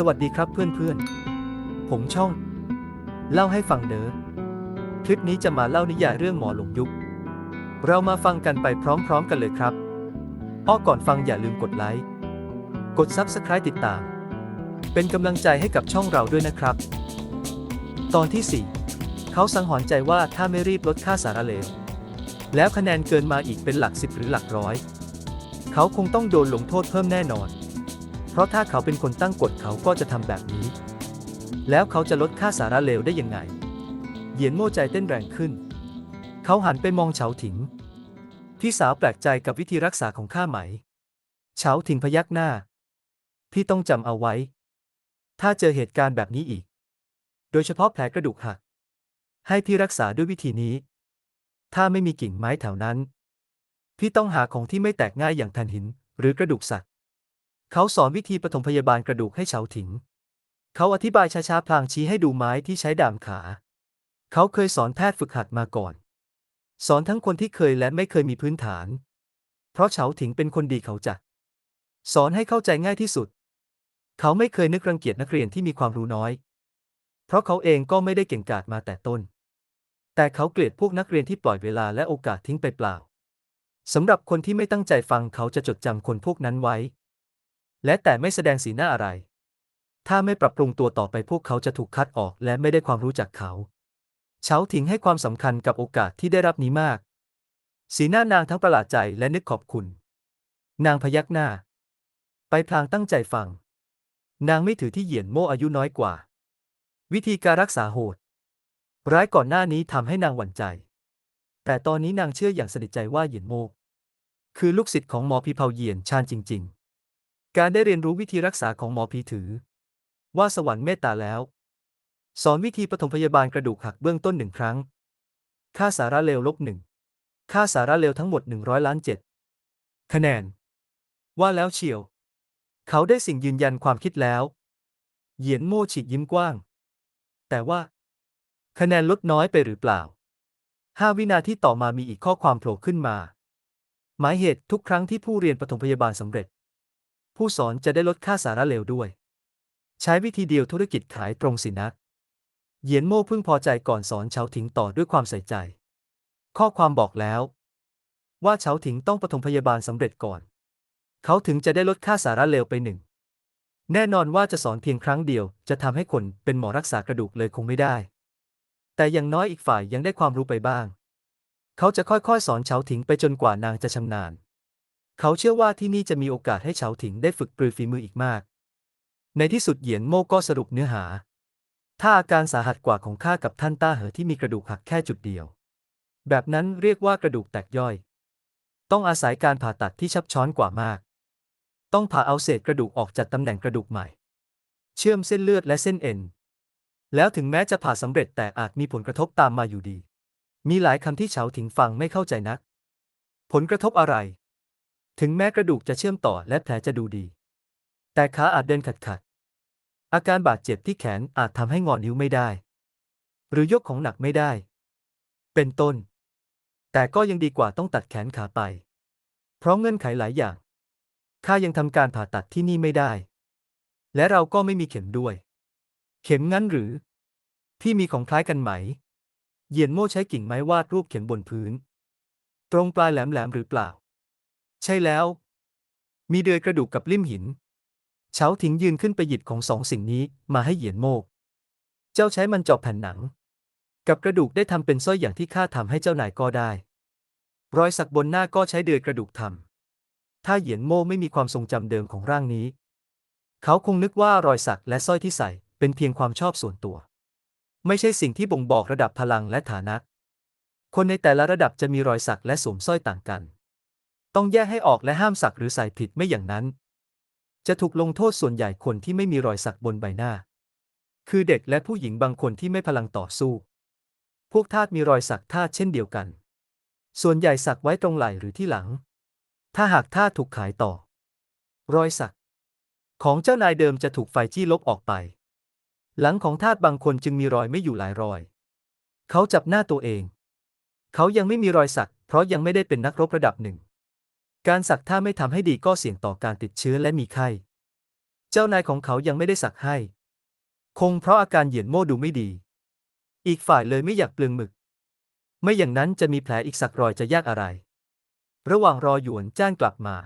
สวัสดีครับเพื่อนๆ ผมช่อง เล่าให้ฟังเด้อคลิปนี้จะมาเล่านิยายเรื่องหมอหลงยุค เรามาฟังกันไปพร้อมๆกันเลยครับอ้อก่อนฟังอย่าลืมกดไลค์ กด Subscribe ติดตาม เป็นกำลังใจให้กับช่องเราด้วยนะครับ ตอนที่ 4 เขาสังหรณ์ใจว่าถ้าไม่รีบลดค่าสารเลว แล้วคะแนนเกินมาอีกเป็นหลักสิบหรือหลักร้อย เขาคงต้องโดนลงโทษเพิ่มแน่นอน ราะถ้าเขาเป็นคนตั้งกฎเขาก็จะทำแบบนี้ แล้วเขาจะลดค่าสาระเลวได้ยังไง เหยียนโม่ใจเต้นแรงขึ้น เขาหันไปมองเฉาถิง พี่สาวแปลกใจกับวิธีรักษาของข้าไหม เฉาถิงพยักหน้า พี่ต้องจำเอาไว้ ถ้าเจอเหตุการณ์แบบนี้อีก โดยเฉพาะแผลกระดูกหัก ให้พี่รักษาด้วยวิธีนี้ ถ้าไม่มีกิ่งไม้แถวนั้น พี่ต้องหาของที่ไม่แตกง่ายอย่างถ่นหิน หรือกระดูกสัตว์ เขาสอนวิธีปฐมพยาบาลกระดูกให้เฉาถิง เขาอธิบายช้าๆพลางชี้ให้ดูไม้ที่ใช้ดามขา เขาเคยสอนแพทย์ฝึกหัดมาก่อน สอนทั้งคนที่เคยและไม่เคยมีพื้นฐาน เพราะเฉาถิงเป็นคนดีเขาจะสอนให้เข้าใจง่ายที่สุด เขาไม่เคยนึกรังเกียจนักเรียนที่มีความรู้น้อย เพราะเขาเองก็ไม่ได้เก่งกาจมาแต่ต้น แต่เขาเกลียดพวกนักเรียนที่ปล่อยเวลาและโอกาสทิ้งไปเปล่าสำหรับคนที่ไม่ตั้งใจฟังเขาจะจดจำคนพวกนั้นไว้ และแต่ไม่แสดงสีหน้าอะไร ถ้าไม่ปรับปรุงตัวต่อไปพวกเขาจะถูกคัดออกและไม่ได้ความรู้จักเขา เฉาถิงให้ความสำคัญกับโอกาสที่ได้รับนี้มาก สีหน้านางทั้งประหลาดใจและนึกขอบคุณ นางพยักหน้า ไปพลางตั้งใจฟัง นางไม่ถือที่เหยียนโม่อายุน้อยกว่า วิธีการรักษาโหด ร้ายก่อนหน้านี้ทำให้นางหวั่นใจ แต่ตอนนี้นางเชื่ออย่างสนิทใจว่าเหยียนโม่คือลูกศิษย์ของหมอพีเผาเหยียนชาญจริง ๆ การได้เรียนรู้วิธีรักษาของหมอพีถือ ว่าสวรรค์เมตตาแล้ว สอนวิธีปฐมพยาบาลกระดูกหักเบื้องต้นหนึ่งครั้ง ค่าสาระเลวลบหนึ่ง ค่าสาระเลวทั้งหมด 100 ล้านเจ็ดคะแนน ว่าแล้วเชียว เขาได้สิ่งยืนยันความคิดแล้ว เหยียนโม่ฉีกยิ้มกว้าง แต่ว่า คะแนนลดน้อยไปหรือเปล่าห้าวินาทีต่อมามีอีกข้อความโผล่ขึ้นมา หมายเหตุทุกครั้งที่ผู้เรียนปฐมพยาบาลสำเร็จ ผู้สอนจะได้ลดค่าสาระเลวด้วย ใช้วิธีเดียวธุรกิจขายตรงสินะเหยียนโม่เพิ่งพอใจก่อนสอนเฉาถิงต่อด้วยความใส่ใจ ข้อความบอกแล้ว ว่าเฉาถิงต้องปฐมพยาบาลสำเร็จก่อน เขาถึงจะได้ลดค่าสาระเลวไปหนึ่ง แน่นอนว่าจะสอนเพียงครั้งเดียว จะทำให้คนเป็นหมอรักษากระดูกเลยคงไม่ได้ แต่อย่างน้อยอีกฝ่ายยังได้ความรู้ไปบ้าง เขาจะค่อยๆ สอนเฉาถิงไปจนกว่านางจะชำนาญ เขาเชื่อว่าที่นี่จะมีโอกาสให้เฉาถิงได้ฝึกปรือฝีมืออีกมาก ในที่สุดเหยียนโม่ก็สรุปเนื้อหา ถ้าอาการสาหัสกว่าของข้ากับท่านต้าเหอที่มีกระดูกหักแค่จุดเดียว แบบนั้นเรียกว่ากระดูกแตกย่อย ต้องอาศัยการผ่าตัดที่ชับช้อนกว่ามาก ต้องผ่าเอาเศษกระดูกออกจากตำแหน่งกระดูกใหม่ เชื่อมเส้นเลือดและเส้นเอ็น แล้วถึงแม้จะผ่าสำเร็จแต่อาจมีผลกระทบตามมาอยู่ดี มีหลายคำที่เฉาถิงฟังไม่เข้าใจนัก ผลกระทบอะไร ถึงแม้กระดูกจะเชื่อมต่อและแผลจะดูดี แต่ขาอาจเดินขัดขัดๆอาการบาดเจ็บที่แขนอาจทำให้งอนิ้วไม่ได้ หรือยกของหนักไม่ได้ เป็นต้น แต่ก็ยังดีกว่าต้องตัดแขนขาไป เพราะเงื่อนไขหลายอย่าง ข้ายังทำการผ่าตัดที่นี่ไม่ได้ และเราก็ไม่มีเข็มด้วย เข็มงั้นหรือ พี่มีของคล้ายกันไหมเหยียนโม่ใช้กิ่งไม้วาดรูปเข็มบนพื้น ตรงปลายแหลมๆหรือเปล่า ใช่แล้ว มีเดือยกระดูกกับลิ่มหิน เฉาถิงยืนขึ้นไปหยิบของสองสิ่งนี้มาให้เหยียนโม่เจ้าใช้มันเจาะแผ่นหนัง กับกระดูกได้ทำเป็นสร้อยอย่างที่ข้าทำให้เจ้านายก็ได้ รอยสักบนหน้าก็ใช้เดือยกระดูกทำถ้าเหยียนโมไม่มีความทรงจำเดิมของร่างนี้ เขาคงนึกว่ารอยสักและสร้อยที่ใส่เป็นเพียงความชอบส่วนตัว ไม่ใช่สิ่งที่บ่งบอกระดับพลังและฐานะคนในแต่ละระดับจะมีรอยสักและสวมสร้อยต่างกัน ต้องแยกให้ออกและห้ามสักหรือใส่ผิดไม่อย่างนั้น จะถูกลงโทษส่วนใหญ่คนที่ไม่มีรอยสักบนใบหน้า คือเด็กและผู้หญิงบางคนที่ไม่พลังต่อสู้ พวกทาสมีรอยสักทาสเช่นเดียวกัน ส่วนใหญ่สักไว้ตรงไหล่หรือที่หลัง ถ้าหากทาสถูกขายต่อ รอยสัก ของเจ้านายเดิมจะถูกไฟจี้ลบออกไป หลังของทาสบางคนจึงมีรอยไม่อยู่หลายรอย เขาจับหน้าตัวเอง เขายังไม่มีรอยสัก เพราะยังไม่ได้เป็นนักรบระดับหนึ่ง การสักถ้าไม่ทำให้ดีก็เสี่ยงต่อการติดเชื้อและมีไข้ เจ้านายของเขายังไม่ได้สักให้ คงเพราะอาการเหยียนโม่ดูไม่ดี อีกฝ่ายเลยไม่อยากเปลืองหมึก ไม่อย่างนั้นจะมีแผลอีกสักรอยจะยากอะไร ระหว่างรอหยวนจ้านกลับมา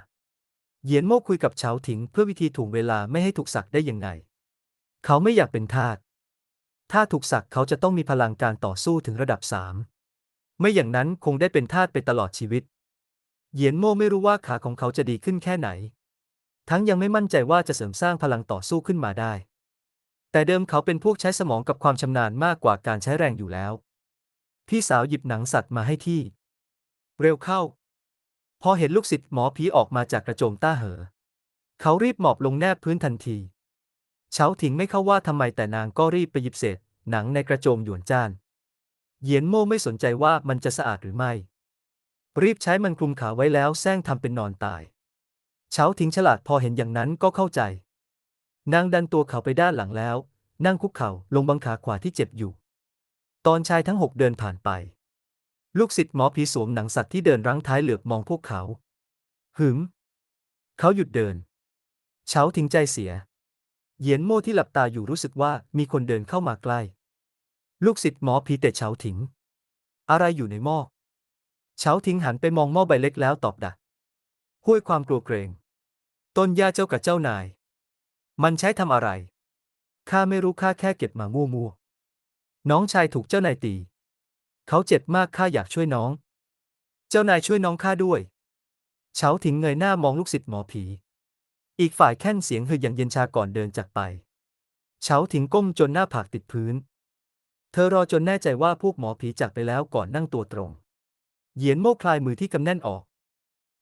เหยียนโม่คุยกับเฉาถิงเพื่อวิธีถ่วงเวลาไม่ให้ถูกสักได้ยังไง เขาไม่อยากเป็นทาส ถ้าถูกสักเขาจะต้องมีพลังการต่อสู้ถึงระดับสาม ไม่อย่างนั้นคงได้เป็นทาสไปตลอดชีวิต เหยียนโม่ไม่รู้ว่าขาของเขาจะดีขึ้นแค่ไหน ทั้งยังไม่มั่นใจว่าจะเสริมสร้างพลังต่อสู้ขึ้นมาได้ แต่เดิมเขาเป็นพวกใช้สมองกับความชำนาญมากกว่าการใช้แรงอยู่แล้ว พี่สาวหยิบหนังสัตว์มาให้ที่ เร็วเข้า พอเห็นลูกศิษย์หมอผีออกมาจากกระโจมต้าเหอ เขารีบหมอบลงแนบพื้นทันที เฉาถิงไม่เข้าว่าทำไมแต่นางก็รีบไปหยิบเศษหนังในกระโจมหยวนจ้าน เหยียนโม่ไม่สนใจว่ามันจะสะอาดหรือไม่ รีบใช้มันคลุมขาไว้แล้วแซงทำเป็นนอนตายเฉาถิงฉลาดพอเห็นอย่างนั้นก็เข้าใจ นางดันตัวเขาไปด้านหลังแล้ว นั่งคุกเข่าลงบังขาขวาที่เจ็บอยู่ ตอนชายทั้งหกเดินผ่านไป ลูกศิษย์หมอผีสวมหนังสัตว์ที่เดินรั้งท้ายเหลือบมองพวกเขา หึม เขาหยุดเดินเฉาถิงใจเสียเหยียนโม่ที่หลับตาอยู่รู้สึกว่ามีคนเดินเข้ามาใกล้ ลูกศิษย์หมอผีเตะเฉาถิง อะไรอยู่ในหม้อ เฉาถิงหันไปมองหม้อใบเล็กแล้วตอบดักห้วยความกลัวเกรง ต้นยาเจ้ากับเจ้านาย มันใช้ทำอะไร ข้าไม่รู้ข้าแค่เก็บมามั่วๆน้องชายถูกเจ้านายตี เขาเจ็บมากข้าอยากช่วยน้อง เจ้านายช่วยน้องข้าด้วยเฉาถิงเงยหน้ามองลูกศิษย์หมอผี อีกฝ่ายแค่นเสียงหืออย่างเย็นชาก่อนเดินจากไปเฉาถิงก้มจนหน้าผากติดพื้น เธอรอจนแน่ใจว่าพวกหมอผีจากไปแล้วก่อนนั่งตัวตรง เหยียนโม่คลายมือที่กำแน่นออก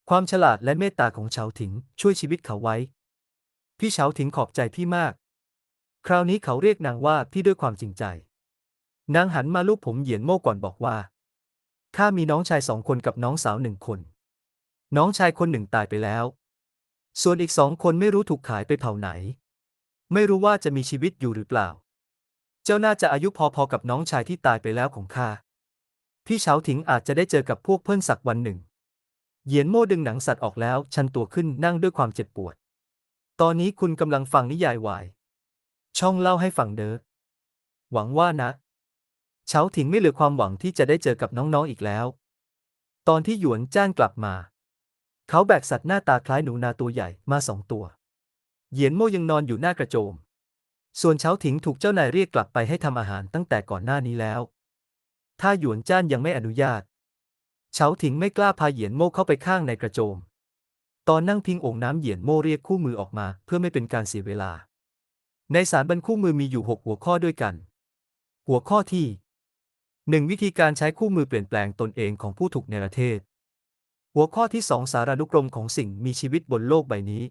ความฉลาดและเมตตาของเฉาถิงช่วยชีวิตเขาไว้ พี่เฉาถิงขอบใจพี่มาก คราวนี้เขาเรียกนางว่าพี่ด้วยความจริงใจ นางหันมาลูบผมเหยียนโม่ก่อนบอกว่า ข้ามีน้องชายสองคนกับน้องสาวหนึ่งคน น้องชายคนหนึ่งตายไปแล้ว ส่วนอีกสองคนไม่รู้ถูกขายไปเผ่าไหน ไม่รู้ว่าจะมีชีวิตอยู่หรือเปล่า เจ้าน่าจะอายุพอๆกับน้องชายที่ตายไปแล้วของข้า พี่เฉาถิงอาจจะได้เจอกับพวกเพื่อนสักวันหนึ่ง เหยียนโม่ดึงหนังสัตว์ออกแล้ว ชันตัวขึ้นนั่งด้วยความเจ็บปวด ตอนนี้คุณกำลังฟังนิยายวาย ช่องเล่าให้ฟังเด้อ หวังว่านะ เฉาถิงไม่เหลือความหวังที่จะได้เจอกับน้องๆอีกแล้ว ตอนที่หยวนจ้านกลับมา เขาแบกสัตว์หน้าตาคล้ายหนูนาตัวใหญ่มาสองตัว เหยียนโม่ยังนอนอยู่หน้ากระโจม ส่วนเฉาถิงถูกเจ้านายเรียกกลับไปให้ทำอาหารตั้งแต่ก่อนหน้านี้แล้ว ถ้าหยวนจ้านยังไม่อนุญาต เฉาถิงไม่กล้าพาเหยียนโม่เข้าไปข้างในกระโจม ตอนนั่งพิงโอ่งน้ำเหยียนโม่เรียกคู่มือออกมา เพื่อไม่เป็นการเสียเวลา ในสารบัญคู่มือมีอยู่หกหัวข้อด้วยกัน หัวข้อที่หนึ่งวิธีการใช้คู่มือเปลี่ยนแปลงตนเองของผู้ถูกเนรเทศ หัวข้อที่สองสารานุกรมของสิ่งมีชีวิตบนโลกใบนี้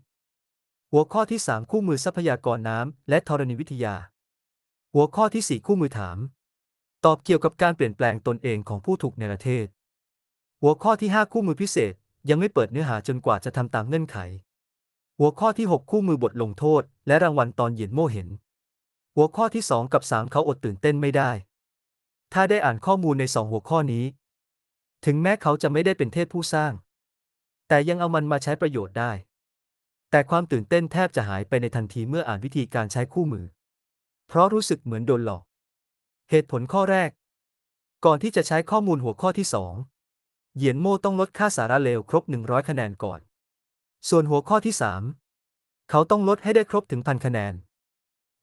หัวข้อที่สามคู่มือทรัพยากรน้ำและธรณีวิทยา หัวข้อที่สี่คู่มือถาม ตอบเกี่ยวกับการเปลี่ยนแปลงตนเองของผู้ถูกเนรเทศ หัวข้อที่ห้าคู่มือพิเศษยังไม่เปิดเนื้อหาจนกว่าจะทำตามเงื่อนไข หัวข้อที่หกคู่มือบทลงโทษ และรางวัลตอนเหยียนโม่เห็น หัวข้อที่สองกับสามเขาอดตื่นเต้นไม่ได้ ถ้าได้อ่านข้อมูลในสองหัวข้อนี้ ถึงแม้เขาจะไม่ได้เป็นเทพผู้สร้าง แต่ยังเอามันมาใช้ประโยชน์ได้ แต่ความตื่นเต้นแทบจะหายไปในทันทีเมื่ออ่านวิธีการใช้คู่มือ เพราะรู้สึกเหมือนโดนหลอก เหตุผลข้อแรก ก่อนที่จะใช้ข้อมูลหัวข้อที่สองเหยียนโม่ต้องลดค่าสาระเลวครบ 100 คะแนนก่อน ส่วนหัวข้อที่สามเขาต้องลดให้ได้ครบถึงพันคะแนน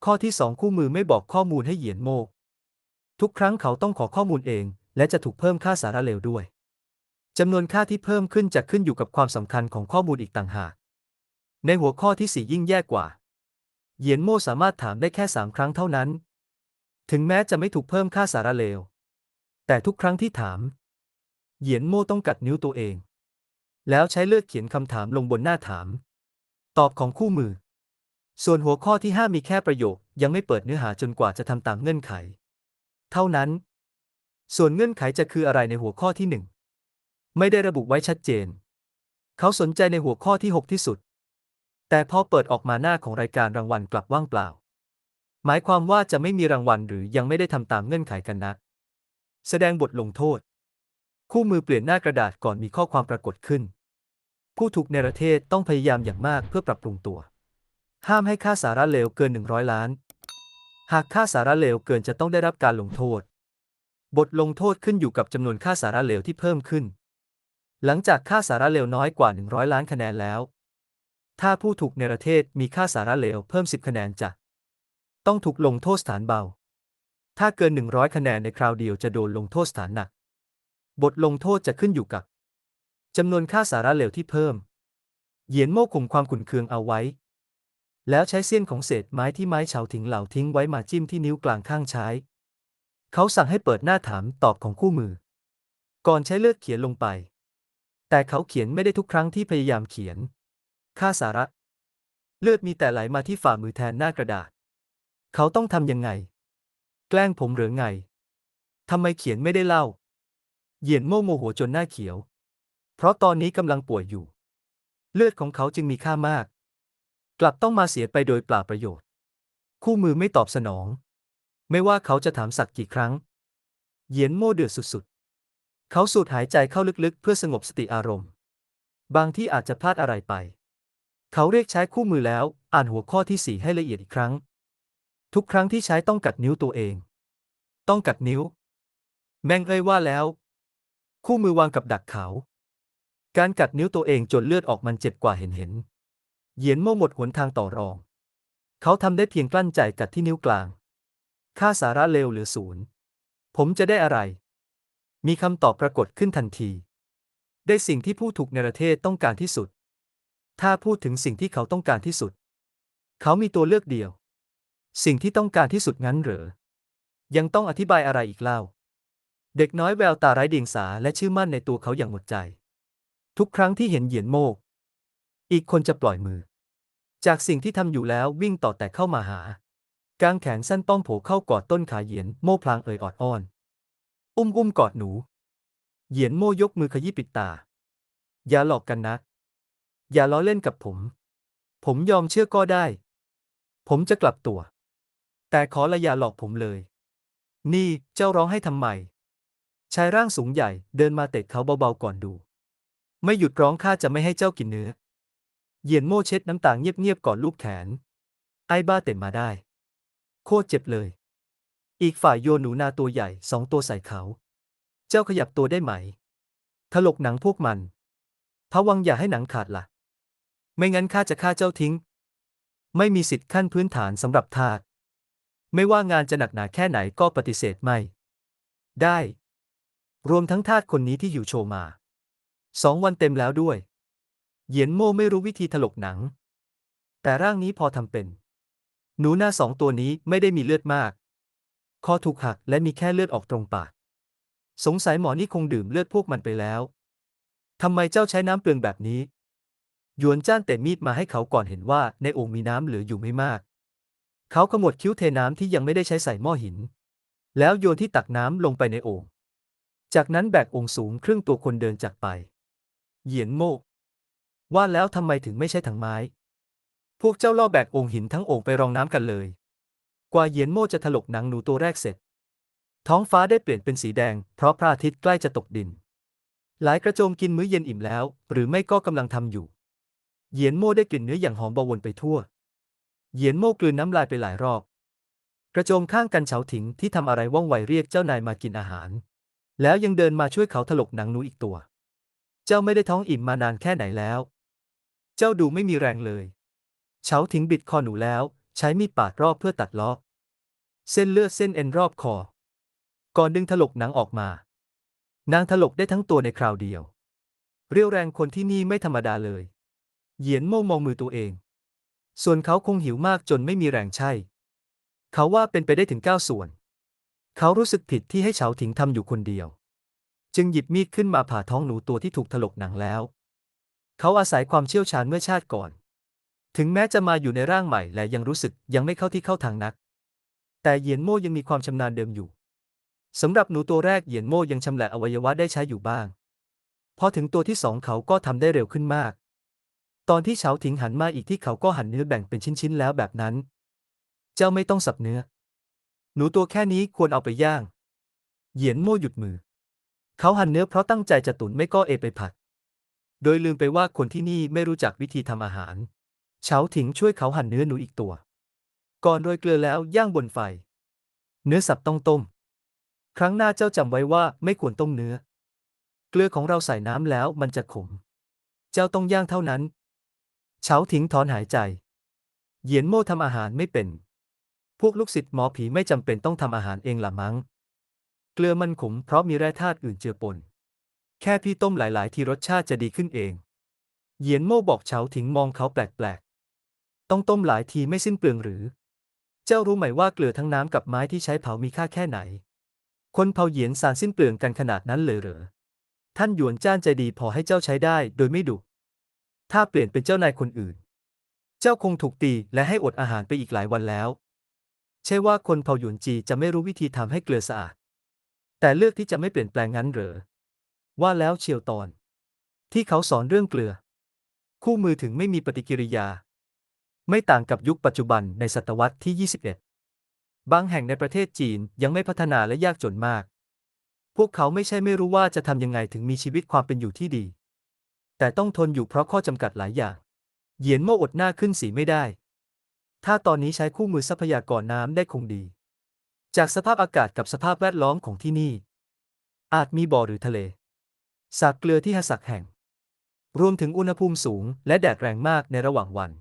ข้อที่สองคู่มือไม่บอกข้อมูลให้เหยียนโม่ทุกครั้งเขาต้องขอข้อมูลเอง และจะถูกเพิ่มค่าสาระเลวด้วยจำนวนค่าที่เพิ่มขึ้นจะขึ้นอยู่กับความสำคัญของข้อมูลอีกต่างหาก ในหัวข้อที่สี่ยิ่งแย่กว่า เหยียนโม่สามารถถามได้แค่สามครั้งเท่านั้น ถึงแม้จะไม่ถูกเพิ่มค่าสาระเลว แต่ทุกครั้งที่ถาม เหยียนโม่ต้องกัดนิ้วตัวเอง แล้วใช้เลือดเขียนคำถามลงบนหน้าถาม ตอบของคู่มือ ส่วนหัวข้อที่ห้ามีแค่ประโยค ยังไม่เปิดเนื้อหาจนกว่าจะทำตามเงื่อนไข เท่านั้น ส่วนเงื่อนไขจะคืออะไรในหัวข้อที่หนึ่งไม่ได้ระบุไว้ชัดเจน เขาสนใจในหัวข้อที่ 6 ที่สุด แต่พอเปิดออกมาหน้าของรายการรางวัลกลับว่างเปล่า หมายความว่าจะไม่มีรางวัลหรือยังไม่ได้ทำตามเงื่อนไขกันนักแสดงบทลงโทษ คู่มือเปลี่ยนหน้ากระดาษก่อนมีข้อความปรากฏขึ้น ผู้ถูกเนประเทศต้องพยายามอย่างมากเพื่อปรับปรุงตัว ห้ามให้ค่าสาระเลวเกิน 100 ล้าน หากค่าสาระเลวเกินจะต้องได้รับการลงโทษ บทลงโทษขึ้นอยู่กับจำนวนค่าสาระเลวที่เพิ่มขึ้น หลังจากค่าสาระเลวน้อยกว่า 100 ล้านคะแนนแล้ว ถ้าผู้ถูกเนประเทศมีค่าสาระเลวเพิ่ม 10 คะแนนจะ ต้องถูกลงโทษสถานเบา ถ้าเกิน 100 คะแนนในคราวเดียวจะโดนลงโทษสถานหนัก บทลงโทษจะขึ้นอยู่กับจำนวนค่าสาระเหลวที่เพิ่ม เหยียนโม่ข่มความขุ่นเคืองเอาไว้ แล้วใช้เสี้ยนของเศษไม้ที่ไม้เฉาถิงเหล่าทิ้งไว้มาจิ้มที่นิ้วกลางข้างใช้ เขาสั่งให้เปิดหน้าถามตอบของคู่มือ ก่อนใช้เลือดเขียนลงไป แต่เขาเขียนไม่ได้ทุกครั้งที่พยายามเขียน ค่าสาระ เลือดมีแต่ไหลมาที่ฝ่ามือแทนหน้ากระดาษ เขาต้องทำยังไง แกล้งผมหรือไงทำไมเขียนไม่ได้เล่า เหยียนโม่โมโหจนหน้าเขียว เพราะตอนนี้กำลังป่วยอยู่ เลือดของเขาจึงมีค่ามาก กลับต้องมาเสียไปโดยเปล่าประโยชน์ คู่มือไม่ตอบสนอง ไม่ว่าเขาจะถามสักกี่ครั้ง เหยียนโม่เดือดสุดๆ เขาสูดหายใจเข้าลึกๆ เพื่อสงบสติอารมณ์ บางที่อาจจะพลาดอะไรไป เขาเรียกใช้คู่มือแล้ว อ่านหัวข้อที่สี่ให้ละเอียดอีกครั้ง ทุกครั้งที่ใช้ต้องกัดนิ้วตัวเอง ต้องกัดนิ้ว แมงเอ้ยว่าแล้ว คู่มือวางกับดักเขา การกัดนิ้วตัวเองจนเลือดออกมันเจ็บกว่าเห็นเห็น เหยียนโม่หมดหนทางต่อรอง เขาทำได้เพียงกลั้นใจกัดที่นิ้วกลาง ค่าสาระเลวเหลือศูนย์ ผมจะได้อะไร มีคำตอบปรากฏขึ้นทันที ได้สิ่งที่ผู้ถูกเนรเทศต้องการที่สุด ถ้าพูดถึงสิ่งที่เขาต้องการที่สุด เขามีตัวเลือกเดียว สิ่งที่ต้องการที่สุดงั้นเหรอ ยังต้องอธิบายอะไรอีกเล่า เด็กน้อยแววตาไร้เดียงสาและเชื่อมั่นในตัวเขาอย่างหมดใจ ทุกครั้งที่เห็นเหยียนโมก อีกคนจะปล่อยมือ จากสิ่งที่ทำอยู่แล้ววิ่งต่อแต่เข้ามาหากางแขนสั้นป้องโผเข้ากอดต้นขาเหยียนโม่พลางเอ่ยออดอ้อน อุ้มอุ้มกอดหนู เหยียนโม่ยกมือขยี้ปิดตา อย่าหลอกกันนะ อย่าล้อเล่นกับผม ผมยอมเชื่อก็ได้ ผมจะกลับตัว แต่ขอละอย่าหลอกผมเลย นี่เจ้าร้องให้ทำไม ชายร่างสูงใหญ่เดินมาเตะเขาเบาๆก่อนดู ไม่หยุดร้องข้าจะไม่ให้เจ้ากินเนื้อ เหยียนโม่เช็ดน้ำตาเงียบๆก่อนลูบแขน ไอ้บ้าเต็มมาได้ โคตรเจ็บเลย อีกฝ่ายโยนหนูนาตัวใหญ่สองตัวใส่เขา เจ้าขยับตัวได้ไหม ถลกหนังพวกมันพะวังอย่าให้หนังขาดละ่ะ ไม่งั้นข้าจะฆ่าเจ้าทิ้ง ไม่มีสิทธิ์ขั้นพื้นฐานสำหรับทาส ไม่ว่างานจะหนักหนาแค่ไหนก็ปฏิเสธไม่ ได้ รวมทั้งทาสคนนี้ที่อยู่โชว์มาสองวันเต็มแล้วด้วย เหยียนโม่ไม่รู้วิธีถลกหนัง แต่ร่างนี้พอทำเป็น หนูหน้าสองตัวนี้ไม่ได้มีเลือดมาก คอถูกหักและมีแค่เลือดออกตรงปาก สงสัยหมอนี่คงดื่มเลือดพวกมันไปแล้วทำไมเจ้าใช้น้ำเปลืองแบบนี้ หยวนจ้านเตะมีดมาให้เขาก่อนเห็นว่าในโอ่งมีน้ำเหลืออยู่ไม่มาก เขาขมวดคิ้วเทน้ำที่ยังไม่ได้ใช้ใส่หม้อหิน แล้วโยนที่ตักน้ำลงไปในโอ่งจากนั้นแบกโอ่งสูงครึ่งตัวคนเดินจากไป เหยียนโมก ว่าแล้วทำไมถึงไม่ใช่ถังไม้ พวกเจ้าล่อแบกโอ่งหินทั้งโอ่งไปรองน้ำกันเลย กว่าเหยียนโมจะถลกหนังหนูตัวแรกเสร็จ ท้องฟ้าได้เปลี่ยนเป็นสีแดง เพราะพระอาทิตย์ใกล้จะตกดิน หลายกระโจมกินมื้อเย็นอิ่มแล้ว หรือไม่ก็กำลังทำอยู่ เหยียนโมได้กลิ่นเนื้ออย่างหอมบวนไปทั่ว เหยียนโม่กลืนน้ำลายไปหลายรอบ กระโจมข้างกันเฉาถิงที่ทำอะไรว่องไวเรียกเจ้านายมากินอาหาร แล้วยังเดินมาช่วยเขาถลกหนังหนูอีกตัว เจ้าไม่ได้ท้องอิ่มมานานแค่ไหนแล้ว เจ้าดูไม่มีแรงเลย เฉาถิงบิดคอหนูแล้ว ใช้มีดปาดรอบเพื่อตัดล้อเส้นเลือดเส้นเอ็นรอบคอ ก่อนดึงถลกหนังออกมา นางถลกได้ทั้งตัวในคราวเดียว เรียวแรงคนที่นี่ไม่ธรรมดาเลย เหยียนโม่มองมือตัวเอง ส่วนเขาคงหิวมากจนไม่มีแรงใช่ เขาว่าเป็นไปได้ถึงเก้าส่วน เขารู้สึกผิดที่ให้เฉาถิงทำอยู่คนเดียว จึงหยิบมีดขึ้นมาผ่าท้องหนูตัวที่ถูกถลกหนังแล้ว เขาอาศัยความเชี่ยวชาญเมื่อชาติก่อน ถึงแม้จะมาอยู่ในร่างใหม่และยังรู้สึกยังไม่เข้าที่เข้าทางนัก แต่เหยียนโม่ยังมีความชำนาญเดิมอยู่สำหรับหนูตัวแรกเหยียนโม่ยังชำแหละอวัยวะได้ใช้อยู่บ้าง พอถึงตัวที่สองเขาก็ทำได้เร็วขึ้นมาก ตอนที่เฉาถิงหันมาอีกที่เขาก็หั่นเนื้อแบ่งเป็นชิ้นๆแล้วแบบนั้น เจ้าไม่ต้องสับเนื้อ หนูตัวแค่นี้ควรเอาไปย่าง เหยียนโม่หยุดมือ เขาหั่นเนื้อเพราะตั้งใจจะตุ๋นไม่ก็เอไปผัด โดยลืมไปว่าคนที่นี่ไม่รู้จักวิธีทำอาหาร เฉาถิงช่วยเขาหั่นเนื้อหนูอีกตัว ก่อนโรยเกลือแล้วย่างบนไฟ เนื้อสับต้องต้ม ครั้งหน้าเจ้าจำไว้ว่าไม่ควรต้มเนื้อ เกลือของเราใส่น้ำแล้วมันจะขม เจ้าต้องย่างเท่านั้น เฉาถิงถอนหายใจ เหยียนโม่ทำอาหารไม่เป็น พวกลูกศิษย์หมอผีไม่จำเป็นต้องทำอาหารเองละมั้ง เกลือมันขมเพราะมีแร่ธาตุอื่นเจือปน แค่พี่ต้มหลายๆ ทีรสชาติจะดีขึ้นเอง เหยียนโม่บอกเฉาถิงมองเขาแปลกๆ ต้องต้มหลายทีไม่สิ้นเปลืองหรือ เจ้ารู้ไหมว่าเกลือทั้งน้ำกับไม้ที่ใช้เผามีค่าแค่ไหน คนเผาเหยียนสารสิ้นเปลืองกันขนาดนั้นเลยเหรอ ท่านหยวนจ้านใจดีพอให้เจ้าใช้ได้โดยไม่ดุ ถ้าเปลี่ยนเป็นเจ้านายคนอื่น เจ้าคงถูกตีและให้อดอาหารไปอีกหลายวันแล้ว ใช่ว่าคนเผ่าหยวนจีจะไม่รู้วิธีทำให้เกลือสะอาด แต่เลือกที่จะไม่เปลี่ยนแปลงงั้นเหรอ ว่าแล้วเชียวตอน ที่เขาสอนเรื่องเกลือ คู่มือถึงไม่มีปฏิกิริยา ไม่ต่างกับยุคปัจจุบันในศตวรรษที่ 21 บางแห่งในประเทศจีนยังไม่พัฒนาและยากจนมาก พวกเขาไม่ใช่ไม่รู้ว่าจะทำยังไงถึงมีชีวิตความเป็นอยู่ที่ดี แต่ต้องทนอยู่เพราะข้อจำกัดหลายอย่าง เหยียนโม่อดหน้าขึ้นสีไม่ได้ ถ้าตอนนี้ใช้คู่มือทรัพยากรน้ำได้คงดี จากสภาพอากาศกับสภาพแวดล้อมของที่นี่ อาจมีบ่อหรือทะเล สากเกลือที่หสักแห่ง รวมถึงอุณหภูมิสูง และแดดแรงมากในระหว่างวัน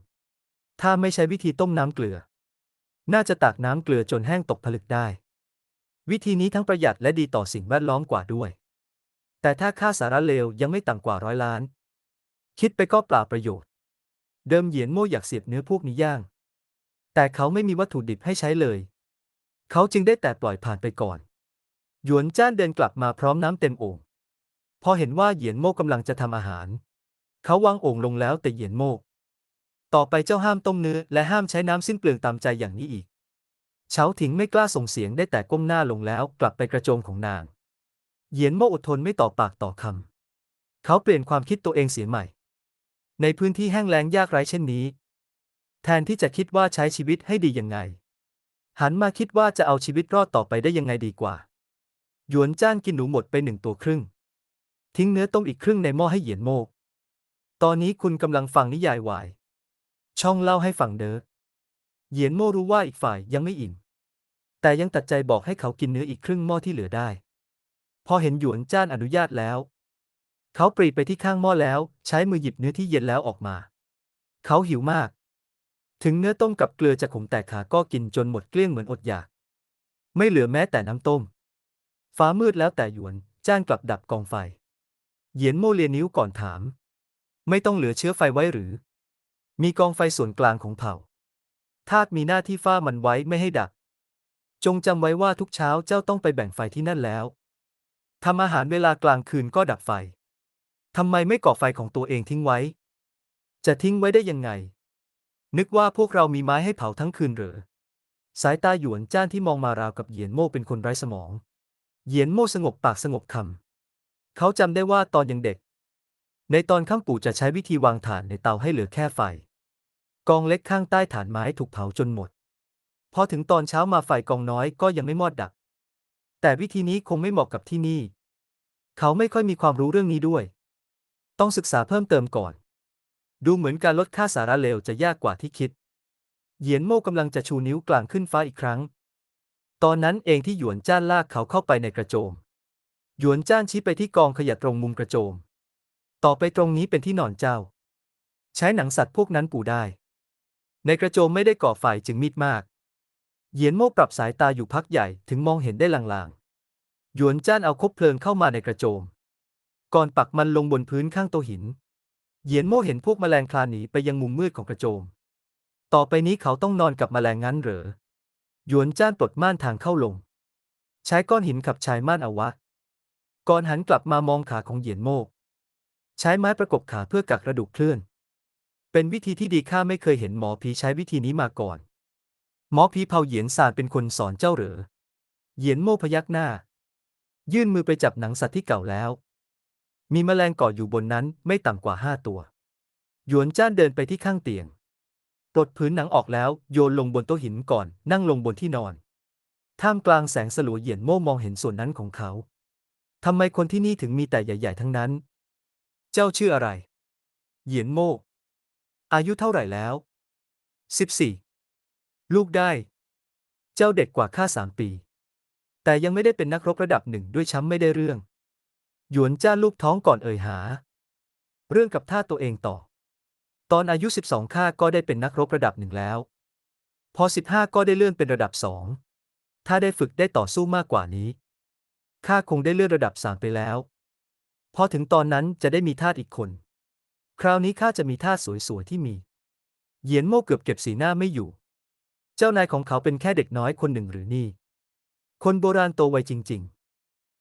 ถ้าไม่ใช้วิธีต้มน้ำเกลือ น่าจะตักน้ำเกลือจนแห้งตกผลึกได้ วิธีนี้ทั้งประหยัดและดีต่อสิ่งแวดล้อมกว่าด้วย แต่ถ้าค่าสาระเลวยังไม่ต่ำกว่าร้อยล้าน คิดไปก็เปล่าประโยชน์ เดิมเหยียนโม่อยากเสียบเนื้อพวกนี้ย่าง แต่เขาไม่มีวัตถุดิบให้ใช้เลย เขาจึงได้แต่ปล่อยผ่านไปก่อน หยวนจ้านเดินกลับมาพร้อมน้ำเต็มโอ่ง พอเห็นว่าเหยียนโม่กำลังจะทำอาหาร เขาวางโอ่งลงแล้วแต่เหยียนโม่ต่อไปเจ้าห้ามต้มเนื้อและห้ามใช้น้ำสิ้นเปลืองตามใจอย่างนี้อีก เฉาถิงไม่กล้าส่งเสียงได้แต่ก้มหน้าลงแล้วกลับไปกระโจมของนาง เหยียนโม่อดทนไม่ต่อปากต่อคำ เขาเปลี่ยนความคิดตัวเองเสียใหม่ ในพื้นที่แห้งแล้งยากไร้เช่นนี้ แทนที่จะคิดว่าใช้ชีวิตให้ดียังไง หันมาคิดว่าจะเอาชีวิตรอดต่อไปได้ยังไงดีกว่า หยวนจ้านกินหนูหมดไปหนึ่งตัวครึ่ง ทิ้งเนื้อต้มอีกครึ่งในหม้อให้เหยียนโมก ตอนนี้คุณกำลังฟังนิยายวาย ช่องเล่าให้ฟังเด้อเหยียนโมรู้ว่าอีกฝ่ายยังไม่อิ่มแต่ยังตัดใจบอกให้เขากินเนื้ออีกครึ่งหม้อที่เหลือได้ พอเห็นหยวนจ้านอนุญาตแล้ว เขาปรีไปที่ข้างหม้อแล้ว ใช้มือหยิบเนื้อที่เย็นแล้วออกมา เขาหิวมาก ถึงเนื้อต้มกับเกลือจะขมแต่ขาก็กินจนหมดเกลี้ยงเหมือนอดอยาก ไม่เหลือแม้แต่น้ำต้ม ฟ้ามืดแล้วแต่หยวน จ้านกลับดับกองไฟ เหยียนโมเลียนิ้วก่อนถาม ไม่ต้องเหลือเชื้อไฟไว้หรือ มีกองไฟส่วนกลางของเผ่า ทาสมีหน้าที่ฝ้ามันไว้ไม่ให้ดับ จงจำไว้ว่าทุกเช้าเจ้าต้องไปแบ่งไฟที่นั่นแล้วทำอาหารเวลากลางคืนก็ดับไฟ ทำไมไม่ก่อไฟของตัวเองทิ้งไว้ จะทิ้งไว้ได้ยังไง นึกว่าพวกเรามีไม้ให้เผาทั้งคืนเหรอ สายตาหยวนจ้านที่มองมาราวกับเหยียนโม่เป็นคนไร้สมอง เหยียนโม่สงบปากสงบคำ เขาจำได้ว่าตอนยังเด็ก ในตอนข้ามปู่จะใช้วิธีวางถ่านในเตาให้เหลือแค่ไฟ กองเล็กข้างใต้ฐานไม้ถูกเผาจนหมด พอถึงตอนเช้ามาไฟกองน้อยก็ยังไม่มอดดับแต่วิธีนี้คงไม่เหมาะกับที่นี่ เขาไม่ค่อยมีความรู้เรื่องนี้ด้วย ต้องศึกษาเพิ่มเติมก่อน ดูเหมือนการลดค่าสาระเลวจะยากกว่าที่คิด เหยียนโม่กำลังจะชูนิ้วกลางขึ้นฟ้าอีกครั้ง ตอนนั้นเองที่หยวนจ้านลากเขาเข้าไปในกระโจม หยวนจ้านชี้ไปที่กองขยะตรงมุมกระโจม ต่อไปตรงนี้เป็นที่นอนเจ้า ใช้หนังสัตว์พวกนั้นปูได้ ในกระโจมไม่ได้ก่อไฟจึงมิดมาก เหยียนโม่ปรับสายตาอยู่พักใหญ่ถึงมองเห็นได้ลางๆ หยวนจ้านเอาคบเพลิงเข้ามาในกระโจม ก่อนปักมันลงบนพื้นข้างโตหิน เหยียนโม่เห็นพวกแมลงคลานหนีไปยังมุมมืดของกระโจม ต่อไปนี้เขาต้องนอนกับแมลงงั้นเหรอ หยวนจ้านปลดม่านทางเข้าลง ใช้ก้อนหินขับชายม่านเอาวะ ก่อนหันกลับมามองขาของเหยียนโม่ใช้ไม้ประกบขาเพื่อกักกระดูกเคลื่อน เป็นวิธีที่ดีข้าไม่เคยเห็นหมอผีใช้วิธีนี้มาก่อน หมอผีเผาเหยียนซานเป็นคนสอนเจ้าเหรอ เหยียนโม่พยักหน้า ยื่นมือไปจับหนังสัตว์ที่เก่าแล้ว มีแมลงเกาะอยู่บนนั้นไม่ต่ำกว่าห้าตัว หยวนจ้านเดินไปที่ข้างเตียงปลดพื้นหนังออกแล้วโยนลงบนโต๊ะหินก่อนนั่งลงบนที่นอน ท่ามกลางแสงสลัวเหยียนโม่มองเห็นส่วนนั้นของเขา ทำไมคนที่นี่ถึงมีแต่ใหญ่ ๆ ทั้งนั้น เจ้าชื่ออะไร เหยียนโม่ อายุเท่าไหร่แล้ว14ลูกได้ เจ้าเด็กกว่าข้าสามปี แต่ยังไม่ได้เป็นนักรบระดับหนึ่งด้วยช้ำไม่ได้เรื่อง หยวนจ้าลูกท้องก่อนเอ่ยหา เรื่องกับท่าตัวเองต่อ ตอนอายุ 12 ข้าก็ได้เป็นนักรบระดับหนึ่งแล้ว พอ 15 ก็ได้เลื่อนเป็นระดับสองถ้าได้ฝึกได้ต่อสู้มากกว่านี้ข้าคงได้เลื่อนระดับสามไปแล้ว พอถึงตอนนั้นจะได้มีทาสอีกคน คราวนี้ข้าจะมีทาสสวยๆที่มี เหยียนโม่เกือบเก็บสีหน้าไม่อยู่ เจ้านายของเขาเป็นแค่เด็กน้อยคนหนึ่งหรือนี่ คนโบราณโตไวจริง ๆ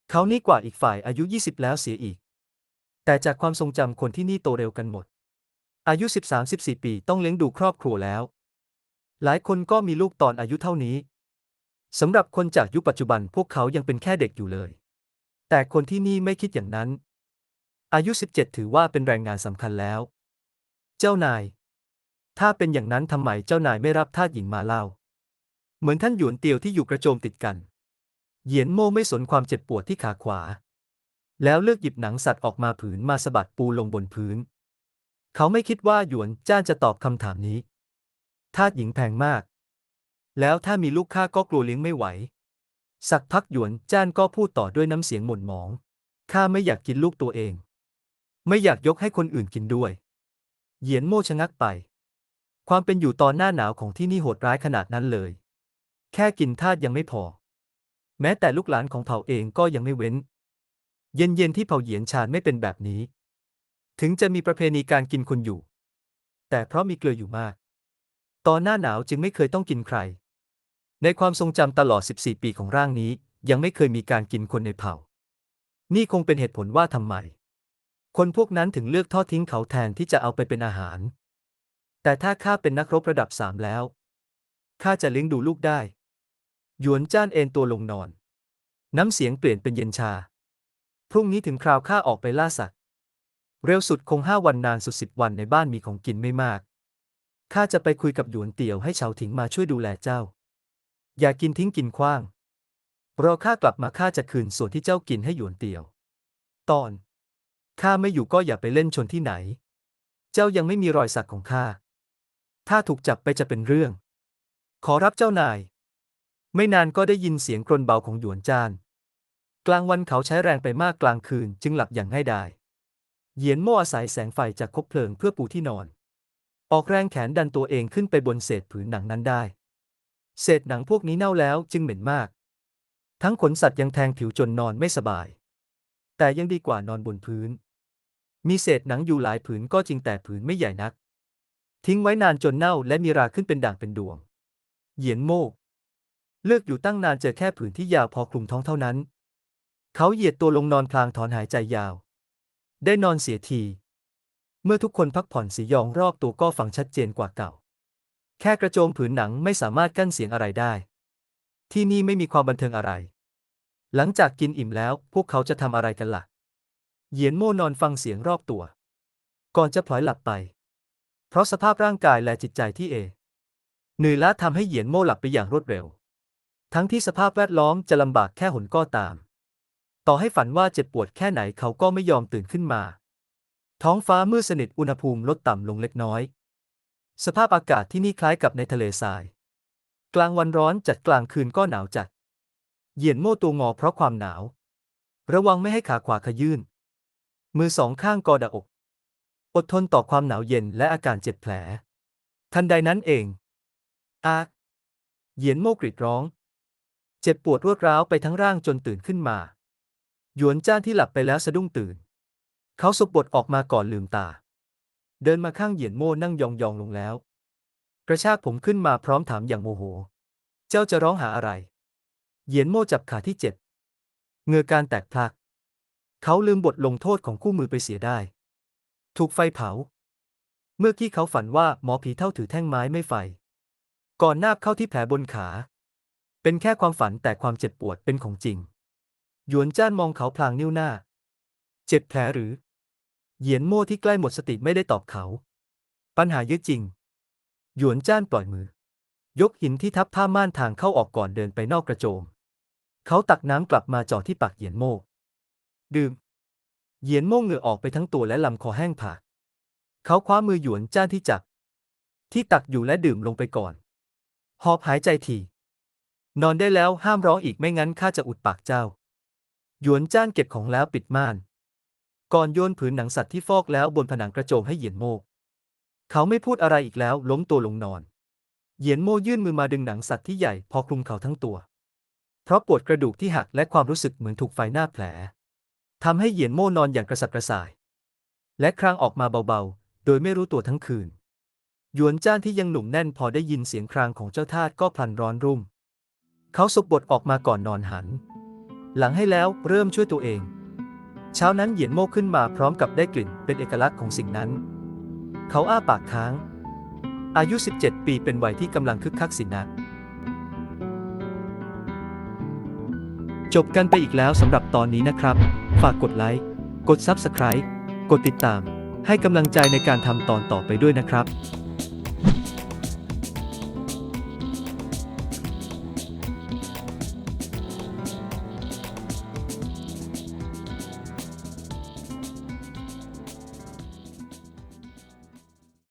เขานี่กว่าอีกฝ่ายอายุ 20 แล้วเสียอีก แต่จากความทรงจำคนที่นี่โตเร็วกันหมด อายุ 13-14 ปีต้องเลี้ยงดูครอบครัวแล้ว หลายคนก็มีลูกตอนอายุเท่านี้สำหรับคนจากยุคปัจจุบันพวกเขายังเป็นแค่เด็กอยู่เลย แต่คนที่นี่ไม่คิดอย่างนั้น อายุ 17 ถือว่าเป็นแรงงานสำคัญแล้ว เจ้านาย ถ้าเป็นอย่างนั้นทำไมเจ้านายไม่รับทาสหญิงมาเล่า เหมือนท่านหยวนเตียวที่อยู่กระโจมติดกัน เหยียนโม่ไม่สนความเจ็บปวดที่ขาขวา แล้วเลือกหยิบหนังสัตว์ออกมาผืนมาสะบัดปูลงบนพื้น เขาไม่คิดว่าหยวนจ้านจะตอบคำถามนี้ ทาสหญิงแพงมาก แล้วถ้ามีลูกข้าก็กลัวเลี้ยงไม่ไหว สักพักหยวนจ้านก็พูดต่อด้วยน้ำเสียงหม่นหมอง ข้าไม่อยากกินลูกตัวเอง ไม่อยากยกให้คนอื่นกินด้วย เหยียนโม่ชะงักไป ความเป็นอยู่ตอนหน้าหนาวของที่นี่โหดร้ายขนาดนั้นเลย แค่กินทาสยังไม่พอ แม้แต่ลูกหลานของเผ่าเองก็ยังไม่เว้น เย็นๆที่เผ่าเหยียนชาญไม่เป็นแบบนี้ ถึงจะมีประเพณีการกินคนอยู่ แต่เพราะมีเกลืออยู่มาก ตอนหน้าหนาวจึงไม่เคยต้องกินใคร ในความทรงจำตลอด 14 ปีของร่างนี้ ยังไม่เคยมีการกินคนในเผ่า นี่คงเป็นเหตุผลว่าทำไม คนพวกนั้นถึงเลือกทอดทิ้งเขาแทนที่จะเอาไปเป็นอาหาร แต่ถ้าข้าเป็นนักรบระดับสามแล้วข้าจะเลี้ยงดูลูกได้ หยวนจ้านเอนตัวลงนอน น้ำเสียงเปลี่ยนเป็นเย็นชา พรุ่งนี้ถึงคราวข้าออกไปล่าสัตว์เร็วสุดคงห้าวันนานสุดสิบวันในบ้านมีของกินไม่มากข้าจะไปคุยกับหยวนเตียวให้เฉาถิงมาช่วยดูแลเจ้า อย่ากินทิ้งกินขว้าง รอข้ากลับมาข้าจะคืนส่วนที่เจ้ากินให้หยวนเตียว ตอนข้าไม่อยู่ก็อย่าไปเล่นชนที่ไหน เจ้ายังไม่มีรอยสักของข้า ถ้าถูกจับไปจะเป็นเรื่อง ขอรับเจ้านาย ไม่นานก็ได้ยินเสียงกรนเบาของหยวนจาน กลางวันเขาใช้แรงไปมากกลางคืนจึงหลับอย่างง่ายดาย เหยียนโม่อาศัยแสงไฟจากคบเพลิงเพื่อปูที่นอน ออกแรงแขนดันตัวเองขึ้นไปบนเศษผืนหนังนั้นได้ เศษหนังพวกนี้เน่าแล้วจึงเหม็นมาก ทั้งขนสัตว์ยังแทงผิวจนนอนไม่สบาย แต่ยังดีกว่านอนบนพื้น มีเศษหนังอยู่หลายผืนก็จริงแต่ผืนไม่ใหญ่นัก ทิ้งไว้นานจนเน่าและมีราขึ้นเป็นด่างเป็นดวง เหยียนโม่ เลือกอยู่ตั้งนานเจอแค่ผืนที่ยาวพอคลุมท้องเท่านั้น เขาเหยียดตัวลงนอนพลางถอนหายใจยาว ได้นอนเสียที เมื่อทุกคนพักผ่อนสียองรอบตัวก็ฟังชัดเจนกว่าเก่า แค่กระโจมผืนหนังไม่สามารถกั้นเสียงอะไรได้ ที่นี่ไม่มีความบันเทิงอะไร หลังจากกินอิ่มแล้วพวกเขาจะทำอะไรกันละ่ะ เหยียนโม่นอนฟังเสียงรอบตัว ก่อนจะพลอยหลับไป เพราะสภาพร่างกายและจิตใจที่เอเหนื่อยล้าทำให้เหยียนโม่หลับไปอย่างรวดเร็ว ทั้งที่สภาพแวดล้อมจะลำบากแค่หนก็ตาม ต่อให้ฝันว่าเจ็บปวดแค่ไหนเขาก็ไม่ยอมตื่นขึ้นมา ท้องฟ้ามืดสนิทอุณหภูมิลดต่ำลงเล็กน้อย สภาพอากาศที่นี่คล้ายกับในทะเลทราย กลางวันร้อนจัดกลางคืนก็หนาวจัด เหยียนโม่ตัวงอเพราะความหนาว ระวังไม่ให้ขาขวาขยื่น มือสองข้างกอดอก อดทนต่อความหนาวเย็นและอาการเจ็บแผล ทันใดนั้นเองอาเหยียนโม่กรีดร้อง เจ็บปวดรวดร้าวไปทั้งร่างจนตื่นขึ้นมา หยวนจ้านที่หลับไปแล้วสะดุ้งตื่น เขาสบบทออกมาก่อนลืมตา เดินมาข้างเหยียนโม่นั่งยองๆลงแล้ว กระชากผมขึ้นมาพร้อมถามอย่างโมโห เจ้าจะร้องหาอะไร เหยียนโม่จับขาที่เจ็บเงือการแตกพลัก เขาลืมบทลงโทษของคู่มือไปเสียได้ ถูกไฟเผา เมื่อกี้เขาฝันว่าหมอผีเท่าถือแท่งไม้ไม่ไฟ ก่อนนาบเข้าที่แผลบนขา เป็นแค่ความฝันแต่ความเจ็บปวดเป็นของจริง หยวนจ้านมองเขาพลางนิ้วหน้า เจ็บแผลหรือ เหยียนโม่ที่ใกล้หมดสติไม่ได้ตอบเขา ปัญหาเยอะจริง หยวนจ้านปล่อยมือ ยกหินที่ทับผ้าม่านทางเข้าออกก่อนเดินไปนอกกระโจม เขาตักน้ำกลับมาจ่อที่ปากเหยียนโม่ ดื่ม เหยียนโม่เหงื่อออกไปทั้งตัวและลำคอแห้งผาก เขาคว้ามือหยวนจ้านที่จับ ที่ตักอยู่และดื่มลงไปก่อน หอบหายใจที นอนได้แล้วห้ามร้องอีกไม่งั้นข้าจะอุดปากเจ้า หยวนจ้านเก็บของแล้วปิดม่าน ก่อนโยนผืนหนังสัตว์ที่ฟอกแล้วบนผนังกระโจมให้เหยียนโมเขาไม่พูดอะไรอีกแล้วล้มตัวลงนอน เหยียนโมยื่นมือมาดึงหนังสัตว์ที่ใหญ่พอคลุมเขาทั้งตัว เพราะปวดกระดูกที่หักและความรู้สึกเหมือนถูกไฟหน้าแผลทำให้เหยียนโม่นอนอย่างกระสับกระส่าย และครางออกมาเบาๆ โดยไม่รู้ตัวทั้งคืน หยวนจ้านที่ยังหนุ่มแน่นพอได้ยินเสียงครางของเจ้าทาสก็พลันร้อนรุ่ม เขาสบบทออกมาก่อนนอนหัน หลังให้แล้วเริ่มช่วยตัวเอง เช้านั้นเหยียนโม่ขึ้นมาพร้อมกับได้กลิ่นเป็นเอกลักษณ์ของสิ่งนั้น เขาอ้าปากค้าง อายุ 17 ปีเป็นวัยที่กำลังคึกคักสินะจบกันไปอีกแล้วสำหรับตอนนี้นะครับ ฝากกดไลค์ กด Subscribe กดติดตาม ให้กำลังใจในการทำตอนต่อไปด้วยนะครับ